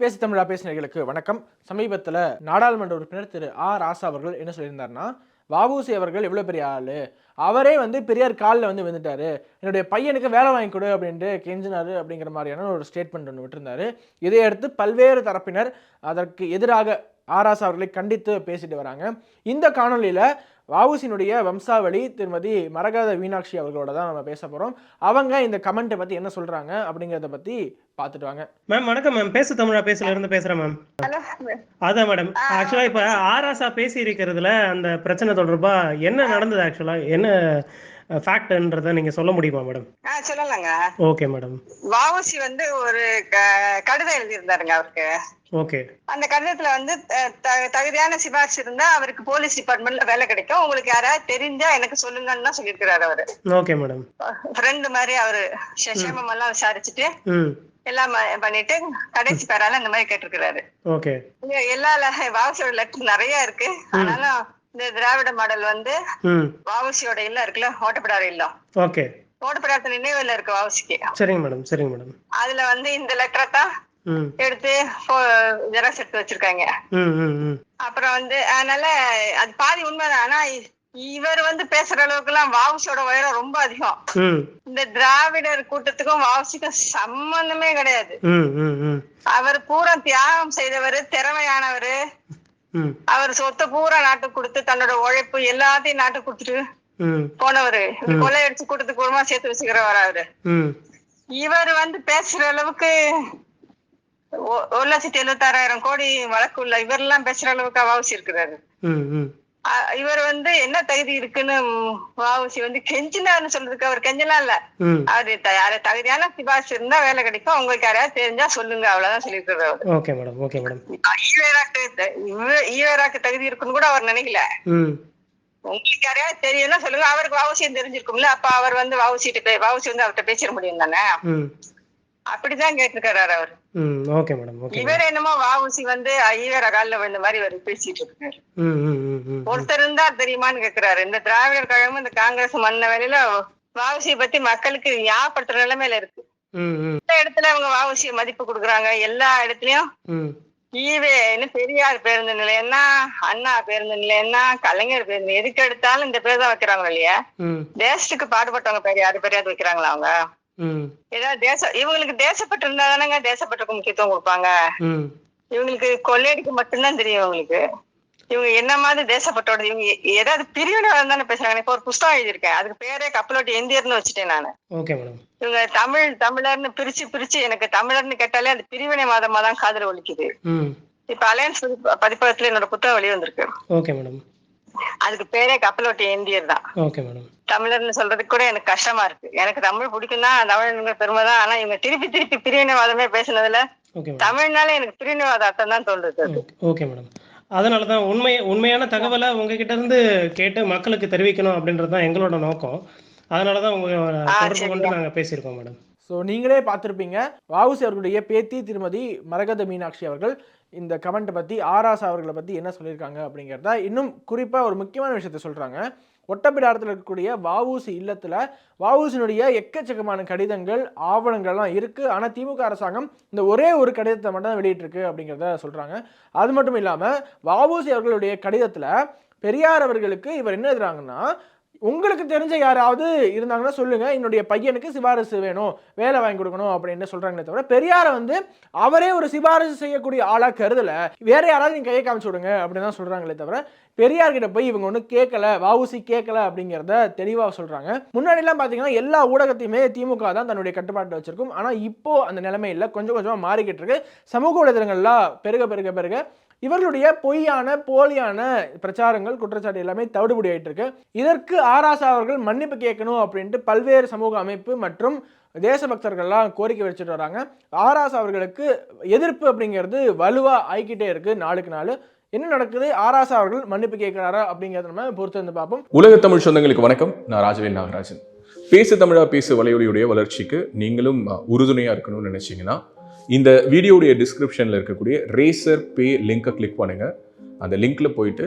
பேசு தமிழா பேசினர்களுக்கு வணக்கம். சமீபத்தில் நாடாளுமன்ற உறுப்பினர் திரு ஆ ராசா அவர்கள் என்ன சொல்லியிருந்தாருன்னா வாபூசி அவர்கள் எவ்வளோ பெரிய ஆள் அவரே வந்து பெரியார் காலில் வந்து விழுந்துட்டாரு என்னுடைய பையனுக்கு வேலை வாங்கி கொடு அப்படின்ட்டு கெஞ்சினார் அப்படிங்கிற மாதிரியான ஒரு ஸ்டேட்மெண்ட் ஒன்று விட்டுருந்தாரு. இதையடுத்து பல்வேறு தரப்பினர் அதற்கு எதிராக ஆராஸ் அவர்களை கண்டித்து பேசிட்டு வராங்க. இந்த காணொளியில் வவுசினுடைய வம்சாவளி திருமதி மரகத மீனாட்சி அவர்களோட தான் நம்ம பேச போகிறோம் அவங்க இந்த கமெண்ட்டை பற்றி என்ன சொல்கிறாங்க அப்படிங்கிறத பற்றி பார்த்துட்டு வாங்க. மேம் வணக்கம் மேம் பேசு தமிழா பேசுல இருந்து பேசுறேன் மேம் ஹலோ அதான் மேடம் ஆக்சுவலா இப்ப ஆராசா பேசி இருக்கிறதுல அந்த பிரச்சனை தொடர்பா என்ன நடந்தது ஆக்சுவலா என்ன ஃபேக்ட்ன்றத நீங்க சொல்ல முடியுமா மேடம் ஆ சொல்லலாங்க. ஓகே மேடம் வாவுசி வந்து ஒரு கடிதம் எழுதியிருந்தாருங்க அவருக்கு. ஓகே அந்த கடிதத்துல வந்து தகுதியான சிபாரிசு இருந்தா அவருக்கு போலீஸ் டிபார்ட்மெண்ட்ல வேலை கிடைக்கும். உங்களுக்கு யாராவது தெரிஞ்சா எனக்கு சொல்லுங்கன்னு தான் சொல்லியிருக்கிறாரு அவரு. ஓகே மேடம் ஃப்ரெண்டு மாதிரி அவரு சேமம் எல்லாம் விசாரிச்சுட்டு எல்லாம் பண்ணிட்டு கடைசி பேரால இந்த மாதிரி கேட்டிருக்கிறாரு. ஓகே எல்லா வாவுசியோட லெட்டர் நிறைய இருக்கு. ஆனாலும் இந்த திராவிட மாடல் வந்து வாவுசியோட இல்லம் இருக்குல்ல ஓட்டப்படாத இல்லம். ஓகே. ஓட்டப்படாத நினைவுல இருக்கு வாவுசிக்கு சரிங்க மேடம் சரிங்க மேடம். அதுல வந்து இந்த லெட்டரை தான் எடுத்து ஜெராக்ஸ் எடுத்து வச்சிருக்காங்க. அப்புறம் வந்து அதனால அது பாதி உண்மைதான் ஆனா இவர் வந்து பேசுற அளவுக்கு எல்லாம் வாவுசியோட உயரம் ரொம்ப அதிகம். இந்த திராவிடர் கூட்டத்துக்கும் வாவுசிக்கும் சம்பந்தமே கிடையாது. அவர் பூரா தியாகம் செய்தவர் திறமையானவர். அவர் சொத்தை பூரா நாட்டுக்கு கொடுத்து தன்னோட உழைப்பு எல்லாத்தையும் நாட்டுக்கு கொடுத்துட்டு போனவரு. கொள்ளையடிச்சு கூட்டத்துக்கு கூடமா சேர்த்து வச்சுக்கிறவர் அவரு. இவர் வந்து பேசுற அளவுக்கு ஒரு லட்சத்தி எழுபத்தாறாயிரம் கோடி வழக்கு உள்ள இவரெல்லாம் பேசுற அளவுக்கு அவாவசி இருக்கிறாரு. இவர் வந்து என்ன தகுதி இருக்குன்னு வாவுசி வந்து கெஞ்சினாருன்னு சொல்றதுக்கு அவர் கெஞ்சலாம் இல்ல. அவரு யாரு தகுதியான சிபாரிசு இருந்தா வேலை கிடைக்கும். உங்களுக்கு யாரையாவது தெரிஞ்சா சொல்லுங்க. அவ்வளவுதான் சொல்லியிருக்கிறாரு ஓகே மேடம். Okay madam. ஈவேராக்கு தகுதி இருக்குன்னு கூட அவர் நினைக்கல. உங்களுக்கு யாரையாவது தெரியும்னா சொல்லுங்க. அவருக்கு வாவுசியம் தெரிஞ்சிருக்கும்ல. அப்ப அவர் வந்து வாவுசிட்டு வாவுசி வந்து அவர்கிட்ட பேசிட முடியும் தானே? அப்படிதான் கேட்டிருக்காரு அவர். ஓகே மேடம் ஓகே இவர் என்னமோ வாவுசி வந்து ஈவேரா காலில் விழுந்த மாதிரி அவர் பேசிட்டு இருக்காரு. ஒருத்தர் இருந்தா தெரியுமான்னு கேக்குறாரு. இந்த திராவிடர் கழகமும் இந்த காங்கிரஸ் மன்ன வேலையில வாவுசியை பத்தி மக்களுக்கு ஞாபகப்படுத்துற நிலைமையில இருக்கு. எல்லா இடத்துல அவங்க வாவுசிய மதிப்பு கொடுக்குறாங்க. எல்லா இடத்துலயும் ஈவேன்னு பெரியார் பேருந்து நிலையம்னா அண்ணா பேருந்து நிலையம்னா கலைஞர் பேருந்து எதுக்கு எடுத்தாலும் இந்த பேர் தான் வைக்கிறாங்க இல்லையா? தேசத்துக்கு பாடுபட்டவங்க பேர் யாரு? பேரையாவது வைக்கிறாங்களா அவங்க? ஏதாவது தேச இவங்களுக்கு தேசப்பட்டு இருந்தா தானங்க தேசப்பட்டுக்கு முக்கியத்துவம் கொடுப்பாங்க. இவங்களுக்கு கொள்ளையடிக்க மட்டும்தான் தெரியும் இவங்களுக்கு. இவங்க என்ன மாதிரி தேசப்பட்டோட இவங்க ஏதாவது பிரிவினைவாதம் தானே பேசுறாங்க. இப்போ ஒரு புஸ்தகம் எழுதியிருக்கேன். அதுக்கு பேரே கப்பலோட்டி எந்தியர்னு வச்சுட்டேன் நானு. இவங்க தமிழ் தமிழர்னு பிரிச்சு பிரிச்சு எனக்கு தமிழர்னு கேட்டாலே அது பிரிவினை வாதமா தான் காதுல ஒலிக்குது. ம். இப்ப அலையன்ஸ் பதிப்பு- பதிப்பகத்துல என்னோட புத்தகம் வெளியே வந்திருக்கு. அதுக்கு பேரே கப்பலோட்டி எந்தியர் தான். தமிழர்னு சொல்றதுக்கு கூட எனக்கு கஷ்டமா இருக்கு. எனக்கு தமிழ் பிடிக்கும் தான் தமிழ்ங்கிற பெருமை தான். ஆனா இவங்க திருப்பி திருப்பி பிரிவினைவாதமே பேசுனதுல தமிழ்னால எனக்கு பிரிவினைவாத அர்த்தம் தான் தோன்றுது. ஓகே மேடம் அதனால தான் உண்மை உண்மையான தகவலை உங்ககிட்ட இருந்து கேட்டு மக்களுக்கு தெரிவிக்கணும் அப்படின்றது தான் எங்களோட நோக்கம். அதனால தான் உங்க தொடர்பு. கொண்டு நாங்கள் பேசியிருக்கோம் மேடம் ஸோ நீங்களே பார்த்துருப்பீங்க. வஉசி அவர்களுடைய பேத்தி திருமதி மரகத மீனாட்சி அவர்கள். இந்த கமெண்ட்டை பற்றி ஆராஸ் அவர்களை பற்றி என்ன சொல்லியிருக்காங்க அப்படிங்கிறத இன்னும் குறிப்பாக ஒரு முக்கியமான விஷயத்த சொல்கிறாங்க ஒட்டப்பிடாரத்தில் இருக்கக்கூடிய வவுசி இல்லத்தில் வவுசினுடைய எக்கச்சக்கமான கடிதங்கள் ஆவணங்கள்லாம் இருக்குது ஆனால் திமுக அரசாங்கம் இந்த ஒரே ஒரு கடிதத்தை மட்டும் தான் வெளியிட்டிருக்கு அப்படிங்கிறத சொல்கிறாங்க அது மட்டும் இல்லாமல் வவுசி அவர்களுடைய கடிதத்தில் பெரியார் அவர்களுக்கு இவர் என்ன எழுதுறாங்கன்னா உங்களுக்கு தெரிஞ்ச யாராவது இருந்தாங்கன்னா சொல்லுங்க. என்னுடைய பையனுக்கு சிபாரிசு வேணும். வேலை வாங்கி கொடுக்கணும் அப்படின்னு சொல்றாங்களே தவிர பெரியாரை வந்து அவரே ஒரு சிபாரிசு செய்யக்கூடிய ஆளா கருதல. வேற யாராவது நீங்க கையை காமிச்சு விடுங்க அப்படின்னு தான் சொல்றாங்களே தவிர பெரியார் கிட்ட போய் இவங்க ஒன்றும் கேட்கல வவுசி கேட்கல அப்படிங்கிறத தெளிவாக சொல்கிறாங்க முன்னாடிலாம் பார்த்தீங்கன்னா எல்லா ஊடகத்தையுமே திமுக தான் தன்னுடைய கட்டுப்பாட்டில் வச்சிருக்கும். ஆனால் இப்போ அந்த நிலைமையில் கொஞ்சம் கொஞ்சமாக மாறிக்கிட்டு இருக்கு. சமூக ஊடகங்கள்லாம் பெருக பெருக பெருக இவர்களுடைய பொய்யான போலியான பிரச்சாரங்கள் குற்றச்சாட்டு எல்லாமே தவிடுபடி ஆயிட்டு இருக்கு. இதற்கு ஆராசா அவர்கள் மன்னிப்பு கேட்கணும் அப்படின்ட்டு பல்வேறு சமூக அமைப்பு மற்றும் தேசபக்தர்கள்லாம் கோரிக்கை வச்சுட்டு வராங்க. ஆராசா அவர்களுக்கு எதிர்ப்பு அப்படிங்கிறது வலுவாக ஆகிக்கிட்டே இருக்கு நாளுக்கு நாள். என்ன நடக்குது? ஆராசா அவர்கள் மன்னிப்பு கேட்கிறாரா அப்படிங்கிறத நம்ம பொறுத்து வந்து பார்ப்போம். உலக தமிழ் சொந்தங்களுக்கு வணக்கம். நான் ராஜவேல் நாகராஜன். பேசு தமிழா பேசு வலையொலியுடைய வளர்ச்சிக்கு நீங்களும் உறுதுணையாக இருக்கணும்னு நினச்சிங்கன்னா இந்த வீடியோடைய டிஸ்கிரிப்ஷனில் இருக்கக்கூடிய ரேசர் பே லிங்கை கிளிக் பண்ணுங்கள் அந்த லிங்க்ல போயிட்டு